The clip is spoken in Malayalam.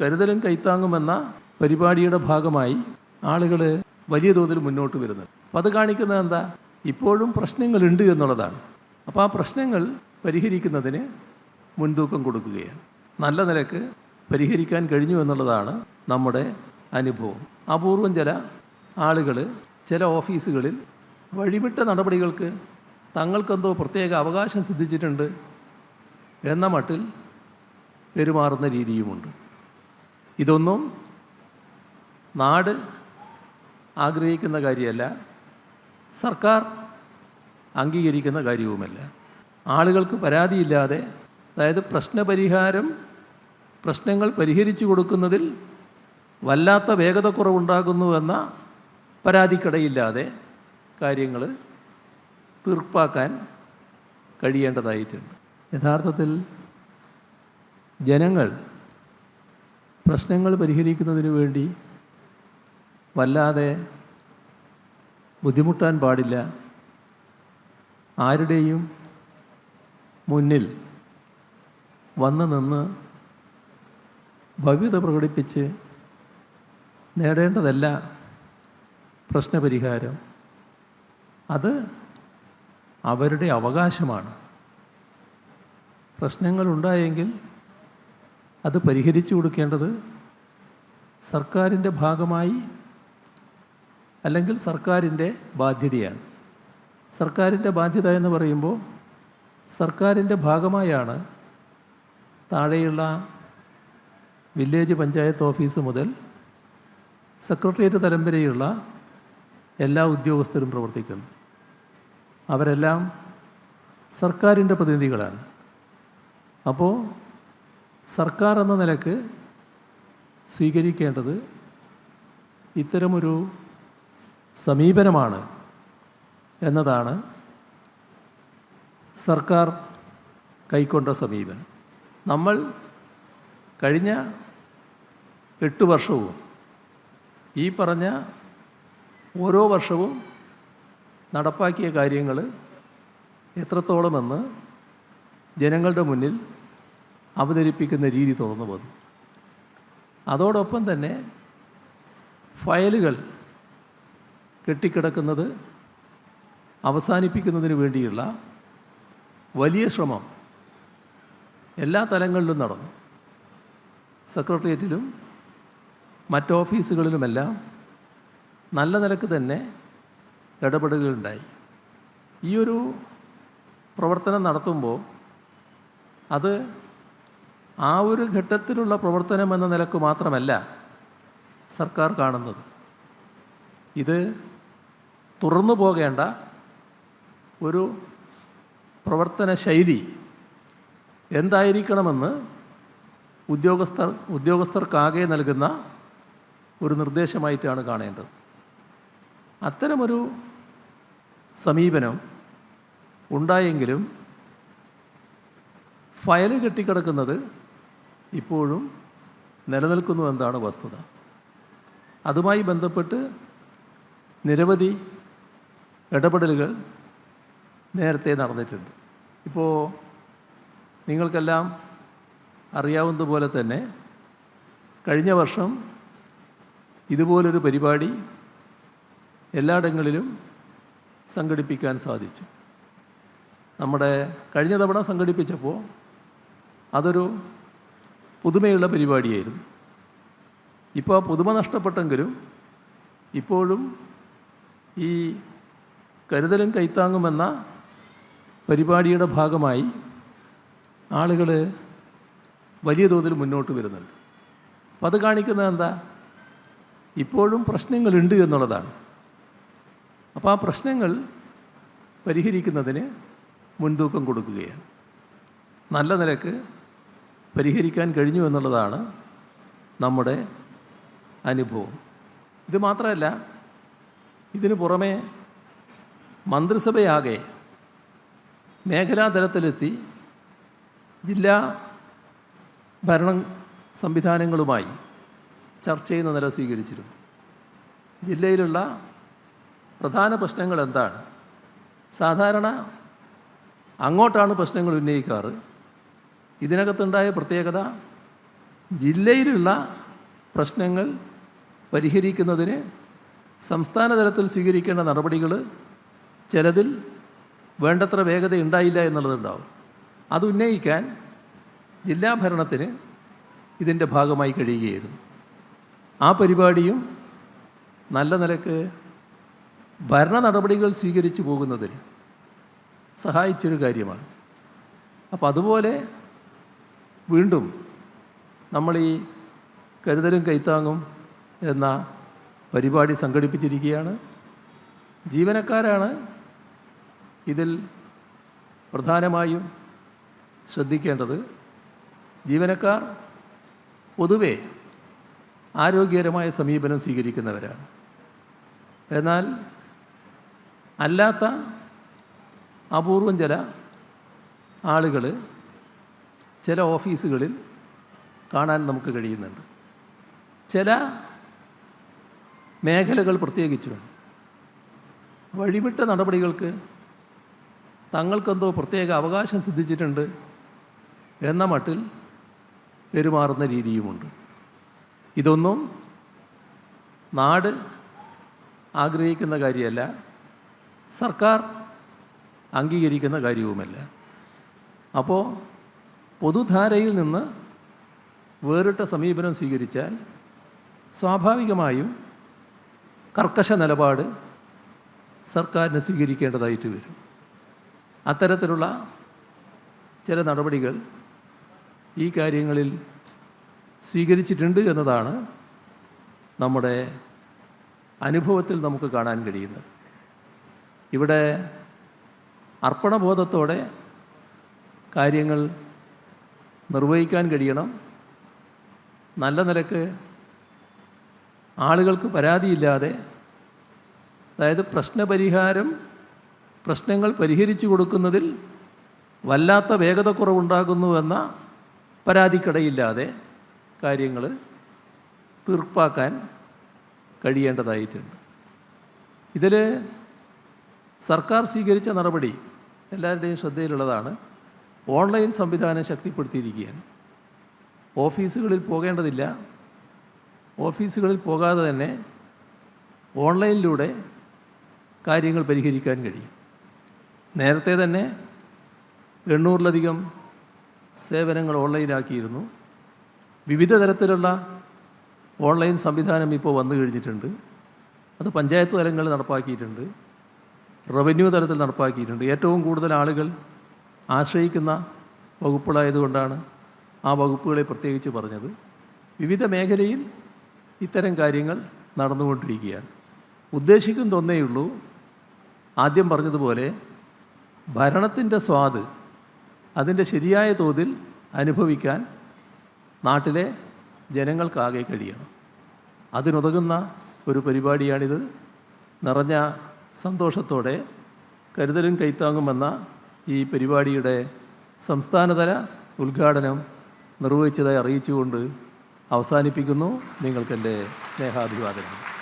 കരുതലും കൈത്താങ്ങുമെന്ന പരിപാടിയുടെ ഭാഗമായി ആളുകൾ വലിയ തോതിൽ മുന്നോട്ട് വരുന്നത് അപ്പം അത് കാണിക്കുന്നത് എന്താ? ഇപ്പോഴും പ്രശ്നങ്ങളുണ്ട് എന്നുള്ളതാണ്. അപ്പോൾ ആ പ്രശ്നങ്ങൾ പരിഹരിക്കുന്നതിന് മുൻതൂക്കം കൊടുക്കുകയാണ്. നല്ല നിലയ്ക്ക് പരിഹരിക്കാൻ കഴിഞ്ഞു എന്നുള്ളതാണ് നമ്മുടെ അനുഭവം. അപൂർവം ചില ആളുകൾ ചില ഓഫീസുകളിൽ വഴിവിട്ട നടപടികൾക്ക് തങ്ങൾക്കെന്തോ പ്രത്യേക അവകാശം സിദ്ധിച്ചിട്ടുണ്ട് എന്ന മട്ടിൽ പെരുമാറുന്ന രീതിയുമുണ്ട്. ഇതൊന്നും നാട് ആഗ്രഹിക്കുന്ന കാര്യമല്ല. സർക്കാർ അംഗീകരിക്കുന്ന കാര്യവുമല്ല. ആളുകൾക്ക് പരാതിയില്ലാതെ അതായത് പ്രശ്നപരിഹാരം പ്രശ്നങ്ങൾ പരിഹരിച്ചു കൊടുക്കുന്നതിൽ വല്ലാത്ത വേഗത കുറവുണ്ടാകുന്നുവെന്ന പരാതിക്കടയില്ലാതെ കാര്യങ്ങൾ തീർപ്പാക്കാൻ കഴിയേണ്ടതായിട്ടുണ്ട്. യഥാർത്ഥത്തിൽ ജനങ്ങൾ പ്രശ്നങ്ങൾ പരിഹരിക്കുന്നതിന് വേണ്ടി വല്ലാതെ ബുദ്ധിമുട്ടാൻ പാടില്ല. ആരുടെയും മുന്നിൽ വന്ന് നിന്ന് ഭവ്യത പ്രകടിപ്പിച്ച് നേടേണ്ടതല്ല പ്രശ്നപരിഹാരം. അത് അവരുടെ അവകാശമാണ്. പ്രശ്നങ്ങളുണ്ടായെങ്കിൽ അത് പരിഹരിച്ചു കൊടുക്കേണ്ടത് സർക്കാരിന്റെ ഭാഗമായി അല്ലെങ്കിൽ സർക്കാരിന്റെ ബാധ്യതയാണ്. സർക്കാരിന്റെ ബാധ്യത എന്ന് പറയുമ്പോൾ സർക്കാരിന്റെ ഭാഗമായാണ് താഴെയുള്ള വില്ലേജ് പഞ്ചായത്ത് ഓഫീസ് മുതൽ സെക്രട്ടേറിയറ്റ് തലം വരെയുള്ള എല്ലാ ഉദ്യോഗസ്ഥരും പ്രവർത്തിക്കുന്നു അവരെല്ലാം സർക്കാരിന്റെ പ്രതിനിധികളാണ്. അപ്പോൾ സർക്കാർ എന്ന നിലയ്ക്ക് സ്വീകരിക്കേണ്ടത് ഇത്തരമൊരു സമീപനമാണ് എന്നതാണ് സർക്കാർ കൈക്കൊണ്ട സമീപനം. നമ്മൾ കഴിഞ്ഞ എട്ട് വർഷവും ഈ പറഞ്ഞ ഓരോ വർഷവും നടപ്പാക്കിയ കാര്യങ്ങൾ എത്രത്തോളമെന്ന് ജനങ്ങളുടെ മുന്നിൽ അവതരിപ്പിക്കുന്ന രീതി തുറന്നു വന്നു അതോടൊപ്പം തന്നെ ഫയലുകൾ കെട്ടിക്കിടക്കുന്നത് അവസാനിപ്പിക്കുന്നതിന് വേണ്ടിയുള്ള വലിയ ശ്രമം എല്ലാ തലങ്ങളിലും നടന്നു. സെക്രട്ടേറിയറ്റിലും മറ്റ് ഓഫീസുകളിലുമെല്ലാം നല്ല നിലയ്ക്ക് തന്നെ ഇടപെടലുകളുണ്ടായി. ഈ ഒരു പ്രവർത്തനം നടത്തുമ്പോൾ അത് ആ ഒരു ഘട്ടത്തിലുള്ള പ്രവർത്തനം എന്ന നിലയ്ക്ക് മാത്രമല്ല സർക്കാർ കാണുന്നത്. ഇത് തുറന്നു പോകേണ്ട ഒരു പ്രവർത്തന ശൈലി എന്തായിരിക്കണമെന്ന് ഉദ്യോഗസ്ഥർ ഉദ്യോഗസ്ഥർക്കാകെ നൽകുന്ന ഒരു നിർദ്ദേശമായിട്ടാണ് കാണേണ്ടത്. അത്തരമൊരു സമീപനം ഉണ്ടായെങ്കിലും ഫയൽ കെട്ടിക്കിടക്കുന്നത് ഇപ്പോഴും നിലനിൽക്കുന്നു എന്നതാണ് വസ്തുത. അതുമായി ബന്ധപ്പെട്ട് നിരവധി ഇടപെടലുകൾ നേരത്തെ നടന്നിട്ടുണ്ട്. ഇപ്പോൾ നിങ്ങൾക്കെല്ലാം അറിയാവുന്നതുപോലെ തന്നെ കഴിഞ്ഞ വർഷം ഇതുപോലൊരു പരിപാടി എല്ലായിടങ്ങളിലും സംഘടിപ്പിക്കാൻ സാധിച്ചു. നമ്മുടെ കഴിഞ്ഞ തവണ സംഘടിപ്പിച്ചപ്പോൾ അതൊരു പുതുമയുള്ള പരിപാടിയായിരുന്നു. ഇപ്പോൾ ആ പുതുമ നഷ്ടപ്പെട്ടെങ്കിലും ഇപ്പോഴും ഈ കരുതലും കൈത്താങ്ങുമെന്ന പരിപാടിയുടെ ഭാഗമായി ആളുകൾ വലിയ തോതിൽ മുന്നോട്ട് വരുന്നുണ്ട്. അപ്പം അത് കാണിക്കുന്നത് എന്താ? ഇപ്പോഴും പ്രശ്നങ്ങളുണ്ട് എന്നുള്ളതാണ്. അപ്പോൾ ആ പ്രശ്നങ്ങൾ പരിഹരിക്കുന്നതിന് മുൻതൂക്കം കൊടുക്കുകയാണ്. നല്ല നിലയ്ക്ക് പരിഹരിക്കാൻ കഴിഞ്ഞു എന്നുള്ളതാണ് നമ്മുടെ അനുഭവം. ഇത് മാത്രമല്ല ഇതിനു പുറമേ മന്ത്രിസഭയാകെ മേഖലാതലത്തിലെത്തി ജില്ലാ ഭരണ സംവിധാനങ്ങളുമായി ചർച്ച ചെയ്യുന്ന നില സ്വീകരിച്ചിരുന്നു. ജില്ലയിലുള്ള പ്രധാന പ്രശ്നങ്ങൾ എന്താണ്? സാധാരണ അങ്ങോട്ടാണ് പ്രശ്നങ്ങൾ ഉന്നയിക്കാറ്. ഇതിനകത്തുണ്ടായ പ്രത്യേകത ജില്ലയിലുള്ള പ്രശ്നങ്ങൾ പരിഹരിക്കുന്നതിന് സംസ്ഥാന തലത്തിൽ സ്വീകരിക്കേണ്ട നടപടികൾ ചിലതിൽ വേണ്ടത്ര വേഗത ഉണ്ടായില്ല എന്നുള്ളതുണ്ടാവും. അത് ഉന്നയിക്കാൻ ജില്ലാ ഭരണത്തിന് ഇതിന്റെ ഭാഗമായി കഴിയുകയായിരുന്നു. ആ പരിപാടിയും നല്ല നിലയ്ക്ക് ഭരണ നടപടികൾ സ്വീകരിച്ചു പോകുന്നതിന് സഹായിച്ചൊരു കാര്യമാണ്. അപ്പോൾ അതുപോലെ വീണ്ടും നമ്മൾ ഈ കരുതലും കൈത്താങ്ങും എന്ന പരിപാടി സംഘടിപ്പിച്ചിരിക്കുകയാണ്. ജീവനക്കാരാണ് ഇതിൽ പ്രധാനമായും ശ്രദ്ധിക്കേണ്ടത്. ജീവനക്കാർ പൊതുവെ ആരോഗ്യകരമായ സമീപനം സ്വീകരിക്കുന്നവരാണ്. എന്നാൽ അല്ലാത്ത അപൂർവം ചില ആളുകൾ ചില ഓഫീസുകളിൽ കാണാൻ നമുക്ക് കഴിയുന്നുണ്ട്. ചില മേഖലകൾ പ്രത്യേകിച്ചും വഴിവിട്ട നടപടികൾക്ക് തങ്ങൾക്കെന്തോ പ്രത്യേക അവകാശം സിദ്ധിച്ചിട്ടുണ്ട് എന്ന മട്ടിൽ പെരുമാറുന്ന രീതിയുമുണ്ട്. ഇതൊന്നും നാട് ആഗ്രഹിക്കുന്ന കാര്യമല്ല. സർക്കാർ അംഗീകരിക്കുന്ന കാര്യവുമല്ല. അപ്പോൾ പൊതുധാരയിൽ നിന്ന് വേറിട്ട സമീപനം സ്വീകരിച്ചാൽ സ്വാഭാവികമായും കർക്കശ നിലപാട് സർക്കാരിന് സ്വീകരിക്കേണ്ടതായിട്ട് വരും. അത്തരത്തിലുള്ള ചില നടപടികൾ ഈ കാര്യങ്ങളിൽ സ്വീകരിച്ചിട്ടുണ്ട് എന്നതാണ് നമ്മുടെ അനുഭവത്തിൽ നമുക്ക് കാണാൻ കഴിയുന്നത്. ഇവിടെ അർപ്പണബോധത്തോടെ കാര്യങ്ങൾ നിർവഹിക്കാൻ കഴിയണം. നല്ല നിലയ്ക്ക് ആളുകൾക്ക് പരാതിയില്ലാതെ അതായത് പ്രശ്നപരിഹാരം പ്രശ്നങ്ങൾ പരിഹരിച്ചു കൊടുക്കുന്നതിൽ വല്ലാത്ത വേഗതക്കുറവുണ്ടാകുന്നുവെന്ന പരാതിക്കടയില്ലാതെ കാര്യങ്ങൾ തീർപ്പാക്കാൻ കഴിയേണ്ടതായിട്ടുണ്ട്. ഇതിൽ സർക്കാർ സ്വീകരിച്ച നടപടി എല്ലാവരുടെയും ശ്രദ്ധയിലുള്ളതാണ്. ഓൺലൈൻ സംവിധാനം ശക്തിപ്പെടുത്തിയിരിക്കുകയാണ്. ഓഫീസുകളിൽ പോകേണ്ടതില്ല. ഓഫീസുകളിൽ പോകാതെ തന്നെ ഓൺലൈനിലൂടെ കാര്യങ്ങൾ പരിഹരിക്കാൻ കഴിയും. നേരത്തെ തന്നെ എണ്ണൂറിലധികം സേവനങ്ങൾ ഓൺലൈനാക്കിയിരുന്നു. വിവിധ തരത്തിലുള്ള ഓൺലൈൻ സംവിധാനം ഇപ്പോൾ വന്നു കഴിഞ്ഞിട്ടുണ്ട്. അത് പഞ്ചായത്ത് തലങ്ങളിൽ നടപ്പാക്കിയിട്ടുണ്ട്. റവന്യൂ തലത്തിൽ നടപ്പാക്കിയിട്ടുണ്ട്. ഏറ്റവും കൂടുതൽ ആളുകൾ ആശ്രയിക്കുന്ന വകുപ്പുകളായതുകൊണ്ടാണ് ആ വകുപ്പുകളെ പ്രത്യേകിച്ച് പറഞ്ഞത്. വിവിധ മേഖലയിൽ ഇത്തരം കാര്യങ്ങൾ നടന്നുകൊണ്ടിരിക്കുകയാണ്. ഉദ്ദേശിക്കുന്ന ഒന്നേ ഉള്ളൂ ആദ്യം പറഞ്ഞതുപോലെ ഭരണത്തിന്റെ സ്വാദ് അതിന്റെ ശരിയായ തോതിൽ അനുഭവിക്കാൻ നാട്ടിലെ ജനങ്ങൾക്കാകെ കഴിയണം. അതിനുതകുന്ന ഒരു പരിപാടിയാണിത്. നിറഞ്ഞ സന്തോഷത്തോടെ കരുതലും കൈത്താങ്ങുമെന്ന ഈ പരിപാടിയുടെ സംസ്ഥാനതല ഉദ്ഘാടനം നിർവഹിച്ചതായി അറിയിച്ചുകൊണ്ട് അവസാനിപ്പിക്കുന്നു. നിങ്ങൾക്കെന്റെ സ്നേഹാഭിവാദനം